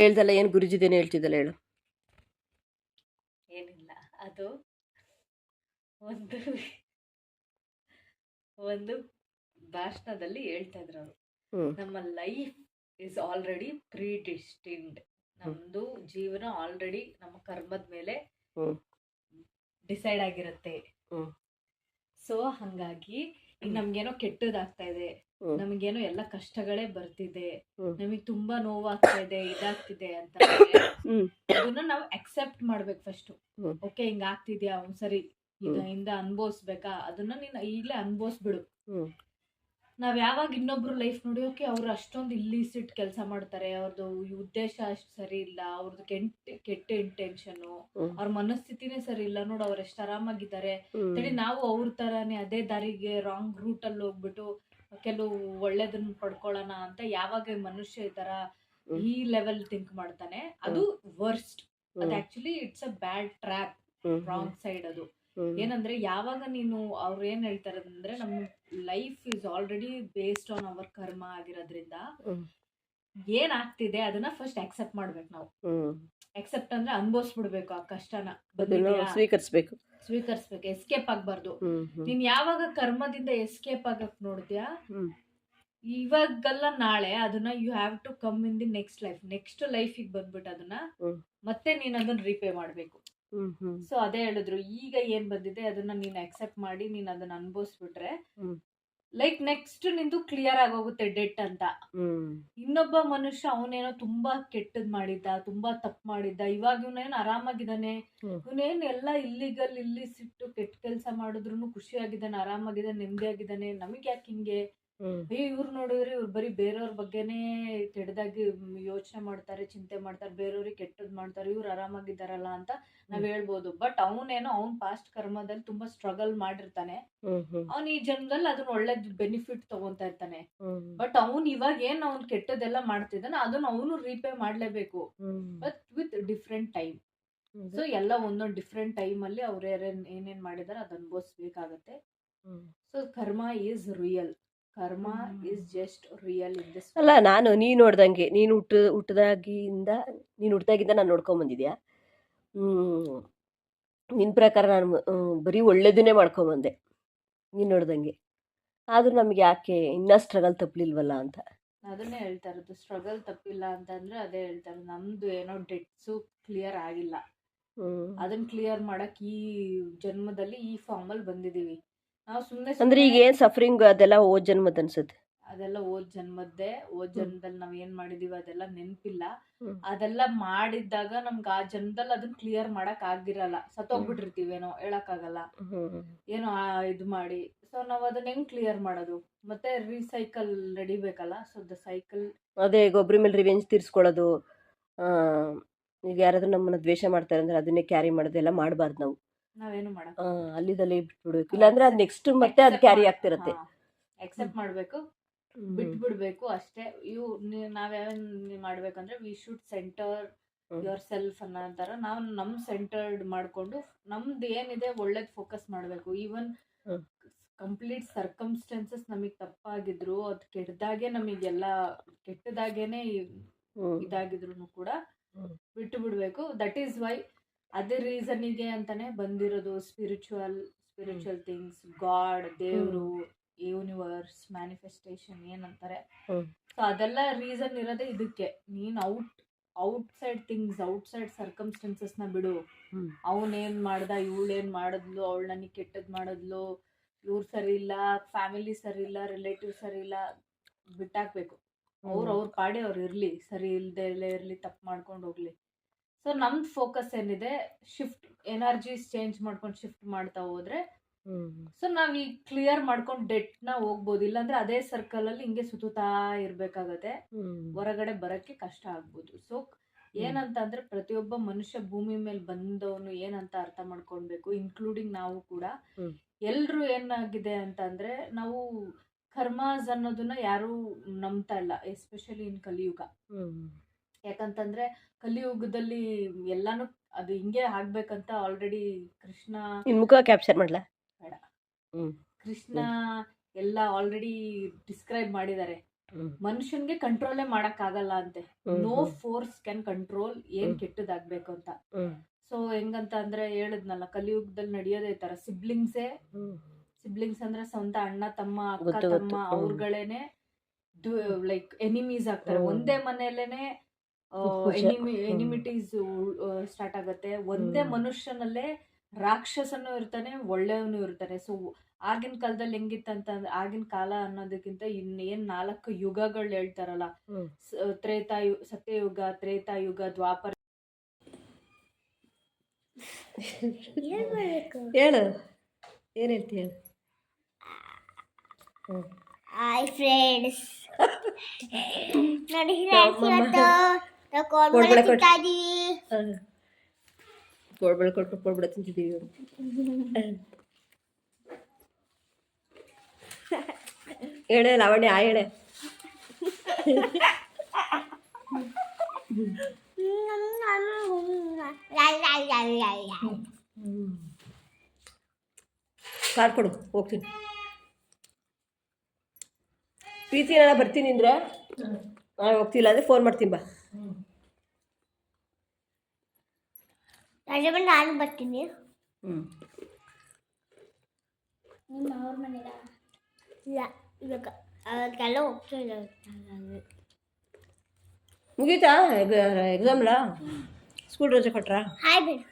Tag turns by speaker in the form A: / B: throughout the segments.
A: ಹೇಳ್ದಲ್ಲ ಏನು ಗುರುಜಿದೇನು ಹೇಳ್ತಿದ್ದಲ್ಲ ಹೇಳು.
B: ಏನಿಲ್ಲ ಅದು ಒಂದು ಒಂದು ಭಾಷಣದಲ್ಲಿ ಹೇಳ್ತಾ ಇದ್ರು ಅವರು. ನಮ್ಮ life is already predestined ನಮ್ದು ಜೀವನ ಆಲ್ರೆಡಿ ನಮ್ಮ ಕರ್ಮದ ಮೇಲೆ ಡಿಸೈಡ್ ಆಗಿರುತ್ತೆ. ಸೊ ಹಂಗಾಗಿ ಈಗ ನಮ್ಗೇನೋ ಕೆಟ್ಟದಾಗ್ತಾ ಇದೆ. ನಮಗೇನೋ ಎಲ್ಲ ಕಷ್ಟಗಳೇ ಬರ್ತಿದೆ. ನಮಗ್ ತುಂಬಾ ನೋವಾಗ್ತಾ ಇದೆ ಇದಾಗ್ತಿದೆ ಅಂತ ಅದನ್ನ ನಾವು ಅಕ್ಸೆಪ್ಟ್ ಮಾಡ್ಬೇಕು ಫಸ್ಟ್ ಓಕೆ ಹಿಂಗ ಆಗ್ತಿದ್ಯಾ? ಒಂದ್ಸರಿ ಸರಿ ಇದರಿಂದ ಅನ್ಭವಿಸ್ಬೇಕಾ? ಅದನ್ನ ನೀನ್ ಈಗ್ಲೇ ಅನ್ಭವಿಸ್ಬಿಡು. ನಾವ್ ಯಾವಾಗ ಇನ್ನೊಬ್ರು ಲೈಫ್ ನೋಡಿ ಓಕೆ ಅವ್ರು ಅಷ್ಟೊಂದು ಇಲ್ಲಿ ಸಿಟ್ ಕೆಲಸ ಮಾಡ್ತಾರೆ ಅವ್ರದ್ದು ಉದ್ದೇಶ ಅಷ್ಟು ಸರಿ ಇಲ್ಲ ಅವ್ರದ್ದು ಕೆಟ್ಟ ಕೆಟ್ಟ ಇಂಟೆನ್ಷನ್. ಅವ್ರ ಮನಸ್ಥಿತಿನೇ ಸರಿ ಇಲ್ಲ ನೋಡು ಅವ್ರು ಎಷ್ಟು ಆರಾಮಾಗಿದ್ದಾರೆ. ನಾವು ಅವ್ರ ತರಾನೇ ಅದೇ ದಾರಿಗೆ ರಾಂಗ್ ರೂಟ್ ಅಲ್ಲಿ ಹೋಗ್ಬಿಟ್ಟು ಕೆಲವು ಒಳ್ಳೇದನ್ನ ಪಡ್ಕೊಳ್ಳೋಣ ಅಂತ ಯಾವಾಗ ಮನುಷ್ಯ ಈ ತರ ಈ ಲೆವೆಲ್ ಥಿಂಕ್ ಮಾಡ್ತಾನೆ ಅದು ವರ್ಸ್ಟ್ ಅದು actually it's a bad trap wrong side ಅದು. ಏನಂದ್ರೆ ಯಾವಾಗ ನೀನು ಅವ್ರು ಏನ್ ಹೇಳ್ತಾರೆ ಅಂದ್ರೆ ನಮ್ಮ life is already based on our karma ಆಗಿರೋದ್ರಿಂದ. ಏನ್ ಆಗ್ತಿದೆ ಅದನ್ನ ಫಸ್ಟ್ ಅಕ್ಸೆಪ್ಟ್ ಮಾಡ್ಬೇಕು ನಾವು. ಅಕ್ಸೆಪ್ಟ್ ಅಂದ್ರೆ ಅನ್ಭವಿಸ್ಬಿಡ್ಬೇಕು ಆ ಕಷ್ಟನ?
A: ಸ್ವೀಕರಿಸ್ಬೇಕು.
B: ಸ್ವೀಕರಿಸ್ಬೇಕು ಎಸ್ಕೇಪ್ ಆಗ್ಬಾರ್ದು. ನೀನ್ ಯಾವಾಗ ಕರ್ಮದಿಂದ ಎಸ್ಕೇಪ್ ಆಗಕ್
A: ನೋಡಿದ್ಯಾ
B: ಇವಾಗಲ್ಲ ನಾಳೆ ಅದನ್ನ you have to come in the next life next ಲೈಫಿಗೆ ಬಂದ್ಬಿಟ್ಟು ಅದನ್ನ ಮತ್ತೆ ನೀನ್ ಅದನ್ನ ರೀಪೇ ಮಾಡ್ಬೇಕು. ಸೊ ಅದೇ ಹೇಳಿದ್ರು. ಈಗ ಏನ್ ಬಂದಿದೆ ಅದನ್ನ ನೀನ್ ಅಕ್ಸೆಪ್ಟ್ ಮಾಡಿ ನೀನ್ ಅದನ್ನ ಅನ್ಭವಿಸ್ಬಿಟ್ರೆ. ಲೈಕ್ ನೆಕ್ಸ್ಟ್ ನಿಂದು ಕ್ಲಿಯರ್ ಆಗೋಗುತ್ತೆ ಡೆಟ್ ಅಂತ. ಇನ್ನೊಬ್ಬ ಮನುಷ್ಯ ಅವನೇನೋ ತುಂಬಾ ಕೆಟ್ಟದ್ ಮಾಡಿದ್ದ ತುಂಬಾ ತಪ್ಪು ಮಾಡಿದ್ದ ಇವಾಗ ಇವನೇನು ಆರಾಮಾಗಿದ್ದಾನೆ. ಇವನೇನು ಎಲ್ಲ ಇಲ್ಲಿಗಲ್ ಇಲ್ಲಿ ಸಿಟ್ಟು ಕೆಟ್ಟ ಕೆಲಸ ಮಾಡಿದ್ರು ಖುಷಿಯಾಗಿದ್ದಾನೆ ಆರಾಮಾಗಿದ್ದಾನೆ ನೆಮ್ಮದಿಯಾಗಿದ್ದಾನೆ ನಮಗೆ ಯಾಕೆ ಹಿಂಗೆ? ಅಯ್ಯೋ ಇವ್ರು ನೋಡಿದ್ರೆ ಇವ್ರು ಬರೀ ಬೇರೆಯವ್ರ ಬಗ್ಗೆನೇ ಕೆಟ್ಟದಾಗಿ ಯೋಚನೆ ಮಾಡ್ತಾರೆ ಚಿಂತೆ ಮಾಡ್ತಾರೆ ಬೇರೆಯವ್ರಿಗೆ ಕೆಟ್ಟದ್ ಮಾಡ್ತಾರೆ ಇವ್ರು ಆರಾಮಾಗಿದ್ದಾರಲ್ಲ ಅಂತ ನಾವ್ ಹೇಳ್ಬೋದು. ಬಟ್ ಅವನೇನೋ ಅವ್ನ್ ಪಾಸ್ಟ್ ಕರ್ಮದಲ್ಲಿ ತುಂಬಾ ಸ್ಟ್ರಗಲ್ ಮಾಡಿರ್ತಾನೆ. ಅವ್ನ್ ಈ ಜನ್ಮದಲ್ಲಿ ಅದನ್ನ ಒಳ್ಳೆ ಬೆನಿಫಿಟ್ ತಗೊಂತಾ ಇರ್ತಾನೆ. ಬಟ್ ಅವ್ನ್ ಇವಾಗ ಏನ್ ಅವ್ನ್ ಕೆಟ್ಟದೆಲ್ಲ ಮಾಡ್ತಿದ್ದಾನೆ ಅದನ್ನ ಅವನು ರೀಪೇ ಮಾಡ್ಲೇಬೇಕು. But with different time so ಎಲ್ಲ ಒಂದೊಂದು ಡಿಫ್ರೆಂಟ್ ಟೈಮ್ ಅಲ್ಲಿ ಅವ್ರ ಏನೇನ್ ಮಾಡಿದಾರೆ ಅದ್ ಅನ್ಭವಿಸ್ಬೇಕಾಗತ್ತೆ. So karma is real karma
A: hmm.
B: Is just real in this
A: ಅಲ್ಲ ನಾನು ನೀನು ನೋಡ್ದಂಗೆ ನೀನು ಹುಟ್ಟು ಹುಟ್ಟದಾಗಿಂದ ನೀನು ಹುಟ್ಟಿದಾಗಿಂದ ನಾನು ನೋಡ್ಕೊಂಬಂದಿದ್ಯಾ ನಿನ್ನ ಪ್ರಕಾರ ನಾನು ಬರೀ ಒಳ್ಳೇದನ್ನೇ ಮಾಡ್ಕೊಂಬಂದೆ ನೀನು ನೋಡ್ದಂಗೆ. ಆದರೂ ನಮಗೆ ಯಾಕೆ ಇನ್ನೂ ಸ್ಟ್ರಗಲ್ ತಪ್ಪಲಿಲ್ವಲ್ಲ ಅಂತ?
B: ಅದನ್ನೇ ಹೇಳ್ತಾ ಇರೋದು ಸ್ಟ್ರಗಲ್ ತಪ್ಪಿಲ್ಲ ಅಂತಂದ್ರೆ ಅದೇ ಹೇಳ್ತಾ ಇರೋದು ನಮ್ದು ಏನೋ ಡೆಟ್ಸು ಕ್ಲಿಯರ್ ಆಗಿಲ್ಲ. ಅದನ್ನ ಕ್ಲಿಯರ್ ಮಾಡಕ್ ಈ ಜನ್ಮದಲ್ಲಿ ಈ ಫಾರ್ಮಲ್ಲಿ ಬಂದಿದ್ದೀವಿ. ಬಂದಿದೀವಿ ನಾವು ಸುಮ್ಮನೆ
A: ಅಂದ್ರೆ ಈಗ ಏನ್ ಸಫರಿಂಗ್ ಅದೆಲ್ಲ ಓದ್ ಜನ್ಮದ ಅನ್ಸುತ್ತೆ?
B: ಅದೆಲ್ಲ ಓದ್ ಜನ್ಮದ್ದೇ ಓದ್ ಜನ್ಮದಲ್ಲಿ ನಾವ್ ಏನ್ ಮಾಡಿದೀವಿ ಅದೆಲ್ಲ ನೆನ್ಪಿಲ್ಲ.
A: ಹ್ಮ್.
B: ಅದೆಲ್ಲ ಮಾಡಿದ್ದಾಗ ನಮ್ಗೆ ಆ ಜನ್ಮದಲ್ಲಿ ಅದನ್ನ ಕ್ಲಿಯರ್ ಮಾಡಕ್ ಆಗಿರಲ್ಲ. ಸತ್ತೋಗ್ಬಿಟ್ಟಿರ್ತೀವೇನೋ ಹೇಳಕ್ಕಾಗಲ್ಲ.
A: ಹ್ಮ್.
B: ಏನೋ ಆ ಇದು ಮಾಡಿ. ಸೊ ನಾವ್ ಅದನ್ನ ಹೆಂಗ್ ಕ್ಲಿಯರ್ ಮಾಡೋದು? ಮತ್ತೆ ರೀಸೈಕಲ್ ನಡಿಬೇಕಲ್ಲ? ಸೊ ದ ಸೈಕಲ್
A: ಅದೇ ಈಗ ಒಬ್ರ ಮೇಲೆ ರಿವೆಂಜ್ ತೀರ್ಸ್ಕೊಳ್ಳೋದು ಈಗ ಯಾರಾದ್ರೂ ನಮ್ಮನ್ನ ದ್ವೇಷ ಮಾಡ್ತಾರೆ ಅಂದ್ರೆ ಅದನ್ನೇ ಕ್ಯಾರಿ ಮಾಡೋದೆಲ್ಲ ಮಾಡಬಾರ್ದು ನಾವು.
B: ನಾವೇನು
A: ಮಾಡೋ ಅಲ್ಲಿದಲ್ಲೇ ಬಿಟ್ಬಿಡ್ಬೇಕು. ಇಲ್ಲಾಂದ್ರೆ ಅದು ನೆಕ್ಸ್ಟ್ ಮತ್ತೆ ಅದು ಕ್ಯಾರಿ ಆಗ್ತಿರತ್ತೆ.
B: ಎಕ್ಸೆಪ್ಟ್ ಮಾಡಬೇಕು. ಬಿಟ್ಬಿಡ್ಬೇಕು ಅಷ್ಟೇ. ಇವು ನಾವ್ಯಾವೇನ್ ಮಾಡ್ಬೇಕಂದ್ರೆ we should centre your self ಅನ್ನೋ ನಾವು ನಮ್ ಸೆಂಟರ್ಡ್ ಮಾಡ್ಕೊಂಡು ನಮ್ದು ಏನಿದೆ ಒಳ್ಳೇದ್ ಫೋಕಸ್ ಮಾಡಬೇಕು. ಈವನ್ ಕಂಪ್ಲೀಟ್ ಸರ್ಕಮ್ಸ್ಟೆನ್ಸಸ್ ನಮಗೆ ತಪ್ಪಾಗಿದ್ರು ಅದು ಕೆಟ್ಟದಾಗೆ ನಮಗೆಲ್ಲ ಕೆಟ್ಟದಾಗೇನೆ. ಇದಾಗಿದ್ರು ಕೂಡ. ಬಿಟ್ಟು ಬಿಡ್ಬೇಕು ದಟ್ ಈಸ್ ವೈ ಅದೇ ರೀಸನಿಗೆ ಅಂತಾನೆ ಬಂದಿರೋದು ಸ್ಪಿರಿಚುವಲ್ ಸ್ಪಿರಿಚುವಲ್ ಥಿಂಗ್ಸ್ ಗಾಡ್ ದೇವರು ಯೂನಿವರ್ಸ್ ಮ್ಯಾನಿಫೆಸ್ಟೇಷನ್ ಏನಂತಾರೆ. ಸೊ ಅದೆಲ್ಲ ರೀಸನ್ ಇರೋದೇ ಇದಕ್ಕೆ. ನೀನ್ out outside things outside ಸರ್ಕಮ್ಸ್ಟೆನ್ಸಸ್ನ ಬಿಡು. ಅವನೇನ್ ಮಾಡ್ದ ಇವಳೇನ್ ಮಾಡಿದ್ಲು ಅವಳು ನನಗೆ ಕೆಟ್ಟದ್ ಮಾಡಿದ್ಲು ಇವ್ರು ಸರಿ ಇಲ್ಲ ಫ್ಯಾಮಿಲಿ ಸರಿ ಇಲ್ಲ ರಿಲೇಟಿವ್ ಸರಿ ಇಲ್ಲ ಬಿಟ್ಟಾಕ್ಬೇಕು. ಅವ್ರು ಅವ್ರ ಪಾಡಿ ಅವ್ರು ಇರ್ಲಿ. ಸರಿ ಇಲ್ದೇ ಇಲ್ಲೇ ಇರ್ಲಿ ತಪ್ಪು ಮಾಡ್ಕೊಂಡು ಹೋಗ್ಲಿ. ಸೊ ನಮ್ದು ಫೋಕಸ್ ಏನಿದೆ ಶಿಫ್ಟ್ ಎನರ್ಜೀಸ್ ಚೇಂಜ್ ಮಾಡ್ಕೊಂಡು ಶಿಫ್ಟ್ ಮಾಡ್ತಾ ಹೋದ್ರೆ ಸೊ ನಾವ್ ಈ ಕ್ಲಿಯರ್ ಮಾಡ್ಕೊಂಡು ಡೆಟ್ನ ಹೋಗ್ಬೋದು. ಇಲ್ಲಾಂದ್ರೆ ಅದೇ ಸರ್ಕಲ್ ಅಲ್ಲಿ ಹಿಂಗೆ ಸುತ್ತುತ್ತಾ ಇರ್ಬೇಕಾಗತ್ತೆ. ಹೊರಗಡೆ ಬರಕ್ಕೆ ಕಷ್ಟ ಆಗ್ಬೋದು. ಸೊ ಏನಂತ ಅಂದ್ರೆ ಪ್ರತಿಯೊಬ್ಬ ಮನುಷ್ಯ ಭೂಮಿ ಮೇಲೆ ಬಂದವನು ಏನಂತ ಅರ್ಥ ಮಾಡ್ಕೊಳ್ಬೇಕು ಇನ್ಕ್ಲೂಡಿಂಗ್ ನಾವು ಕೂಡ. ಎಲ್ರು ಏನಾಗಿದೆ ಅಂತ ಅಂದ್ರೆ ನಾವು ಕರ್ಮಾಸ್ ಅನ್ನೋದನ್ನ ಯಾರು ನಂಬ್ತಾ ಇಲ್ಲ ಎಸ್ಪೆಷಲಿ ಇನ್ ಕಲಿಯುಗ. ಯಾಕಂತಂದ್ರೆ ಕಲಿಯುಗದಲ್ಲಿ ಎಲ್ಲಾನು ಅದು ಹಿಂಗೆ ಆಗ್ಬೇಕಂತ ಆಲ್ರೆಡಿ ಕೃಷ್ಣ
A: ನಿನ್ ಮುಖ ಕ್ಯಾಪ್ಚರ್ ಮಾಡ್ಲಾ
B: ಬೇಡ.
A: ಹ್ಮ್
B: ಕೃಷ್ಣ ಎಲ್ಲ ಆಲ್ರೆಡಿ ಡಿಸ್ಕ್ರೈಬ್ ಮಾಡಿದ್ದಾರೆ. ಮನುಷ್ಯನ್ಗೆ ಕಂಟ್ರೋಲೇ ಮಾಡಕ್ ಆಗಲ್ಲ ಅಂತೆ ನೋ ಫೋರ್ಸ್ ಕ್ಯಾನ್ ಕಂಟ್ರೋಲ್ ಏನ್. ಕೆಟ್ಟದಾಗ್ಬೇಕು ಅಂತ. ಸೊ ಹೆಂಗಂತ ಅಂದ್ರೆ ಹೇಳಿದ್ನಲ್ಲ ಕಲಿಯುಗದಲ್ಲಿ ನಡೆಯೋದೇ ತರ ಸಿಬ್ಲಿಂಗ್ಸೇ. ಸಿಬ್ಲಿಂಗ್ಸ್ ಅಂದ್ರೆ ಸ್ವಂತ ಅಣ್ಣ ತಮ್ಮ ಅಕ್ಕ. ತಮ್ಮ. ಅವ್ರಗಳೇನೆ ಲೈಕ್ ಎನಿಮೀಸ್ ಆಗ್ತಾರೆ ಒಂದೇ ಮನೆಯಲ್ಲೇನೆ. ಎನಿಮಿ. ಎನಿಮಿಟೀಸ್ ಸ್ಟಾರ್ಟ್ ಆಗುತ್ತೆ. ಒಂದೇ ಮನುಷ್ಯನಲ್ಲೇ ರಾಕ್ಷಸನೂ ಇರ್ತಾನೆ ಒಳ್ಳೆಯವನು ಇರ್ತಾನೆ. ಸೊ ಆಗಿನ ಕಾಲದಲ್ಲಿ ಹೆಂಗಿತ್ತಂತ ಆಗಿನ ಕಾಲ ಅನ್ನೋದಕ್ಕಿಂತ ಇನ್ನೇನ್ ನಾಲ್ಕು ಯುಗಗಳು ಹೇಳ್ತಾರಲ್ಲ. ತ್ರೇತಾಯು ಸತ್ಯಯುಗ ತ್ರೇತಾಯುಗ ದ್ವಾಪರ
A: ಹೇಳು. ಏನ್ ಹೇಳ್ತೀಯ.
C: ಹಾಯ್ ಫ್ರೆಂಡ್ಸ್ ನೋಡಿ ಇವತ್ತು ಕೋಡ್ಬಳೆ ತಿಂತಾ ಇದೀವಿ.
A: ಕೋಡ್ಬಳೆ ಕೊಟ್ಟು ಕೋಡ್ಬಳೆ ತಿಂತಿದ್ದೀವಿ ಹೇಳೆ ಲಾವಣ್ಯ ಆ ಹೇಳೆ. ಕಾರ್ಡ್ ಕೊಡು ಹೋಗ್ತೀನಿ. ಪ್ರೀತಿ ನಾನು ಬರ್ತೀನಿ ಅಂದ್ರೆ ನಾನು ಹೋಗ್ತಿಲ್ಲ ಅಂದರೆ ಫೋನ್ ಮಾಡ್ತೀನಿ ಬಾ.
C: ರಜೆ ಬಂದು ನಾನು ಬರ್ತೀನಿ
A: ಹ್ಞೂ
C: ನಿಮ್ಮ ಅವ್ರ ಮನೆಗ ಇಲ್ಲ ಇವಾಗ ಅದಕ್ಕೆಲ್ಲ ಹೋಗ್ತಾ ಇಲ್ಲ
A: ಮುಗೀತಾ ಎಕ್ಸಾಮ್ಲಾ ಸ್ಕೂಲ್ ರಜೆ ಕೊಟ್ರಾ
C: ಹಾಯ್ ಬಿಡು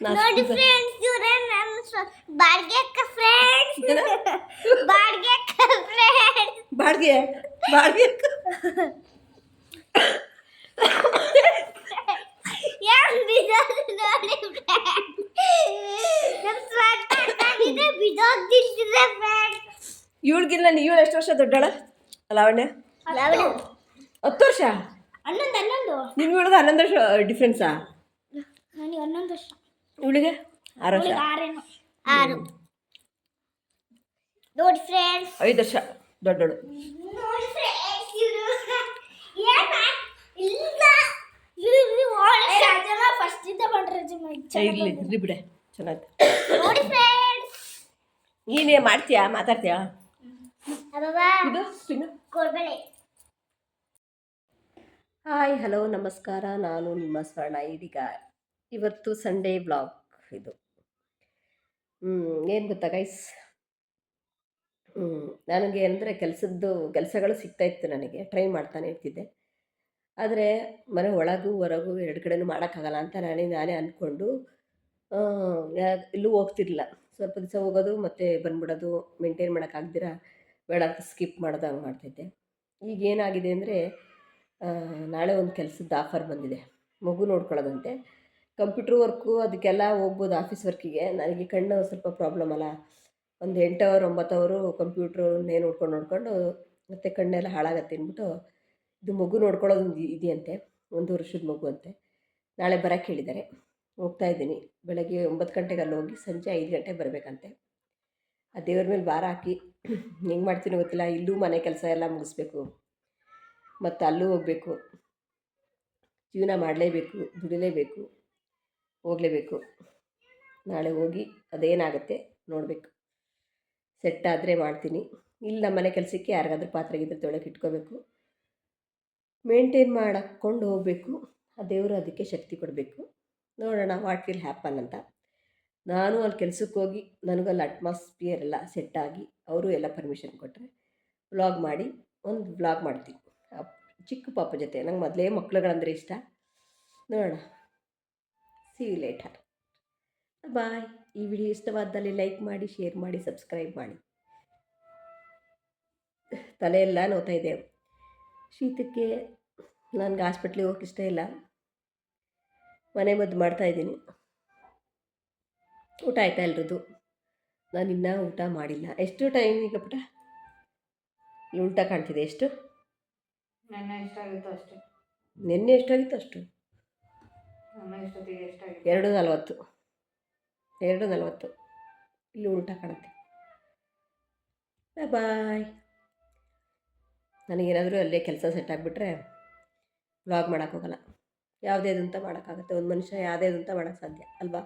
A: ನಾನು
C: ನೋಡಿ ಫ್ರೆಂಡ್ಸ್ ಇವರೇ ನಮ್ಮ ಸ್ವ- ಬಾಡ್ಗೆ ಅಕ್ಕ ಫ್ರೆಂಡ್ಸ್ ಬಾಡ್ಗೆ ಅಕ್ಕ ಫ್ರೆಂಡ್ಸ್
A: ಬಾಡಿಗೆ ಬಾಡಿಗೆ
C: ಯಾರು ಬಿದ್ದೋದು ನೋಡಿ ಫ್ರೆಂಡ್ಸ್ ನಮ್ಮ ಸ್ವಂತ ಬಿದ್ದೋಗ್ತಿರ್ತಿದೆ ಫ್ರೆಂಡ್ಸ್
A: ಇವಳಿಗಿಲ್ಲ ಇವಳು ಎಷ್ಟು ವರ್ಷ ದೊಡ್ಡಳ? ಲಾವಣ್ಯ? ಹತ್ತು ವರ್ಷ?
C: ಹನ್ನೊಂದು ಹನ್ನೊಂದು
A: ನಿನ್ನ ಇವಳಿಗೆ ಹನ್ನೊಂದು ವರ್ಷ ಡಿಫ್ರೆನ್ಸಾ
C: ನನಗೆ ಹನ್ನೊಂದು ವರ್ಷ
A: ಇವಳಿಗೆ? ಆರು ವರ್ಷ?
C: ಆರು ನೋಡಿ ಫ್ರೆಂಡ್ಸ್
A: ಐದು ವರ್ಷ ದೊಡ್ಡಳು.
C: ನೋಡಿ ಫ್ರೆಂಡ್ಸ್
A: ಇರಲಿ ಇರಲಿ ಬಿಡೆ ಚೆನ್ನಾಗಿ
C: ನೋಡಿ ಫ್ರೆಂಡ್ಸ್
A: ನೀನೇ ಮಾಡ್ತೀಯಾ ಮಾತಾಡ್ತೀಯಾ? ಇದು ತಿನ್ನು ಹಾಯ್ ಹಲೋ ನಮಸ್ಕಾರ. ನಾನು ನಿಮ್ಮ ಸ್ವರ್ಣ ಇದೀಗ. ಇವತ್ತು ಸಂಡೇ ಬ್ಲಾಗ್ ಇದು. ಏನು ಗೊತ್ತಾ ಗೈಸ್ ನನಗೆ ಅಂದರೆ ಕೆಲಸದ್ದು, ಕೆಲಸಗಳು ಸಿಗ್ತಾಯಿತ್ತು ನನಗೆ. ಟ್ರೈ ಮಾಡ್ತಾನೆ ಇರ್ತಿದ್ದೆ. ಆದರೆ ಮನೆ ಒಳಗೂ, ಹೊರಗೂ ಎರಡು ಕಡೆನೂ ಮಾಡೋಕ್ಕಾಗಲ್ಲ ಅಂತ ನಾನೇ ನಾನೇ ಅಂದ್ಕೊಂಡು ಎಲ್ಲೂ ಹೋಗ್ತಿರ್ಲಿಲ್ಲ. ಸ್ವಲ್ಪ ದಿವಸ ಹೋಗೋದು, ಮತ್ತು ಬಂದ್ಬಿಡೋದು ಮೇಂಟೈನ್ ಮಾಡೋಕ್ಕಾಗ್ದಿರ ಬೇಡ ಅಂತ ಸ್ಕಿಪ್ ಮಾಡೋದು ಹಂಗೆ ಮಾಡ್ತಿದ್ದೆ. ಈಗ ಏನಾಗಿದೆ ಅಂದರೆ ನಾಳೆ ಒಂದು ಕೆಲಸದ ಆಫರ್ ಬಂದಿದೆ. ಮಗು ನೋಡ್ಕೊಳ್ಳೋದಂತೆ. ಕಂಪ್ಯೂಟ್ರ್ ವರ್ಕು ಅದಕ್ಕೆಲ್ಲ ಹೋಗ್ಬೋದು ಆಫೀಸ್ ವರ್ಕಿಗೆ ನನಗೆ ಕಣ್ಣು ಸ್ವಲ್ಪ ಪ್ರಾಬ್ಲಮ್ ಅಲ್ಲ. ಒಂದು ಎಂಟು ಅವರ್ ಒಂಬತ್ತು ಅವರು ಕಂಪ್ಯೂಟ್ರನ್ನೇ ನೋಡ್ಕೊಂಡು ನೋಡ್ಕೊಂಡು ಮತ್ತೆ ಕಣ್ಣೆಲ್ಲ ಹಾಳಾಗತ್ತೆ ಅಂದ್ಬಿಟ್ಟು ಇದು ಮಗು ನೋಡ್ಕೊಳ್ಳೋದು ಇದೆಯಂತೆ, ಒಂದು ವರ್ಷದ ಮಗು ಅಂತೆ. ನಾಳೆ ಬರೋಕ್ಕೆ ಹೇಳಿದ್ದಾರೆ. ಹೋಗ್ತಾ ಇದ್ದೀನಿ. ಬೆಳಗ್ಗೆ ಒಂಬತ್ತು ಗಂಟೆಗೆ ಅಲ್ಲಿ ಹೋಗಿ ಸಂಜೆ ಐದು ಗಂಟೆಗೆ ಬರಬೇಕಂತೆ. ಆ ದೇವ್ರ ಮೇಲೆ ಭಾರ ಹಾಕಿ ಹೆಂಗೆ ಮಾಡ್ತೀನೋ ಗೊತ್ತಿಲ್ಲ. ಇಲ್ಲೂ ಮನೆ ಕೆಲಸ ಎಲ್ಲ ಮುಗಿಸ್ಬೇಕು. ಮತ್ತು ಅಲ್ಲೂ ಹೋಗಬೇಕು. ಜೀವನ ಮಾಡಲೇಬೇಕು, ದುಡಿಲೇಬೇಕು, ಹೋಗಲೇಬೇಕು. ನಾಳೆ ಹೋಗಿ ಅದೇನಾಗುತ್ತೆ ನೋಡಬೇಕು. ಸೆಟ್ ಆದರೆ ಮಾಡ್ತೀನಿ. ಇಲ್ಲಿ ನಮ್ಮ ಮನೆ ಕೆಲಸಕ್ಕೆ ಯಾರಿಗಾದ್ರೂ ಪಾತ್ರೆ ಇದ್ರೆ ತೊಳಕ್ಕೆ ಇಟ್ಕೋಬೇಕು. ಮೇಂಟೈನ್ ಮಾಡಕ್ಕೊಂಡು ಹೋಗಬೇಕು. ಆ ದೇವರು ಅದಕ್ಕೆ ಶಕ್ತಿ ಕೊಡಬೇಕು. ನೋಡೋಣ ವಾಟ್ ವಿಲ್ ಹ್ಯಾಪನ್ ಅಂತ. ನಾನು ಅಲ್ಲಿ ಕೆಲಸಕ್ಕೆ ಹೋಗಿ ನನಗಲ್ಲಿ ಅಟ್ಮಾಸ್ಫಿಯರ್ ಎಲ್ಲ ಸೆಟ್ ಆಗಿ ಅವರು ಎಲ್ಲ ಪರ್ಮಿಷನ್ ಕೊಟ್ಟರೆ ವ್ಲಾಗ್ ಮಾಡಿ ಒಂದು ವ್ಲಾಗ್ ಮಾಡ್ತೀನಿ. ಚಿಕ್ಕ ಪಾಪ ಜೊತೆ, ನಂಗೆ ಮೊದಲೇ ಮಕ್ಳುಗಳಂದರೆ ಇಷ್ಟ. ನೋಡೋಣ. ಸಿ ಯು ಲೇಟರ್ ಬಾಯ್ ಈ ವಿಡಿಯೋ ಇಷ್ಟವಾದಲ್ಲಿ ಲೈಕ್ ಮಾಡಿ ಶೇರ್ ಮಾಡಿ ಸಬ್ಸ್ಕ್ರೈಬ್ ಮಾಡಿ. ತಲೆ ಎಲ್ಲ ನೋತಾ ಇದೆ. ಶೀತಕ್ಕೆ ನನಗೆ ಹಾಸ್ಪಿಟ್ಲಿಗೆ ಹೋಗಕ್ಕೆ ಇಷ್ಟ ಇಲ್ಲ. ಮನೆ ಮದ್ದು ಮಾಡ್ತಾಯಿದ್ದೀನಿ ಊಟ ಆಯ್ತಾ ಎಲ್ರದ್ದು? ನಾನು ಇನ್ನೂ ಊಟ ಮಾಡಿಲ್ಲ. ಎಷ್ಟು ಟೈಮ್ ಈಗ ಪುಟ? ಉಲ್ಟ ಕಾಣ್ತಿದೆ ಎಷ್ಟು?
B: ನೆನ್ನೆ ಎಷ್ಟಾಗಿತ್ತು ಅಷ್ಟೇ.
A: ನೆನ್ನೆ ಎಷ್ಟಾಗಿತ್ತು ಅಷ್ಟು. ಎರಡು ನಲವತ್ತು. ಎರಡು ನಲವತ್ತು. ಇಲ್ಲಿ ಉಲ್ಟಾ ಕಾಣುತ್ತೆ ಬಾಯ್ ನನಗೇನಾದರೂ ಅಲ್ಲೇ ಕೆಲಸ ಸೆಟ್ ಆಗಿಬಿಟ್ರೆ ವ್ಲಾಗ್ ಮಾಡೋಕ್ಕೋಗಲ್ಲ ಯಾವುದೇ ಅಂತ ಮಾಡೋಕ್ಕಾಗುತ್ತೆ. ಒಂದು ಮನುಷ್ಯ ಯಾವುದೇ ಅಂತ ಮಾಡೋಕ್ಕೆ ಸಾಧ್ಯ, ಅಲ್ವಾ?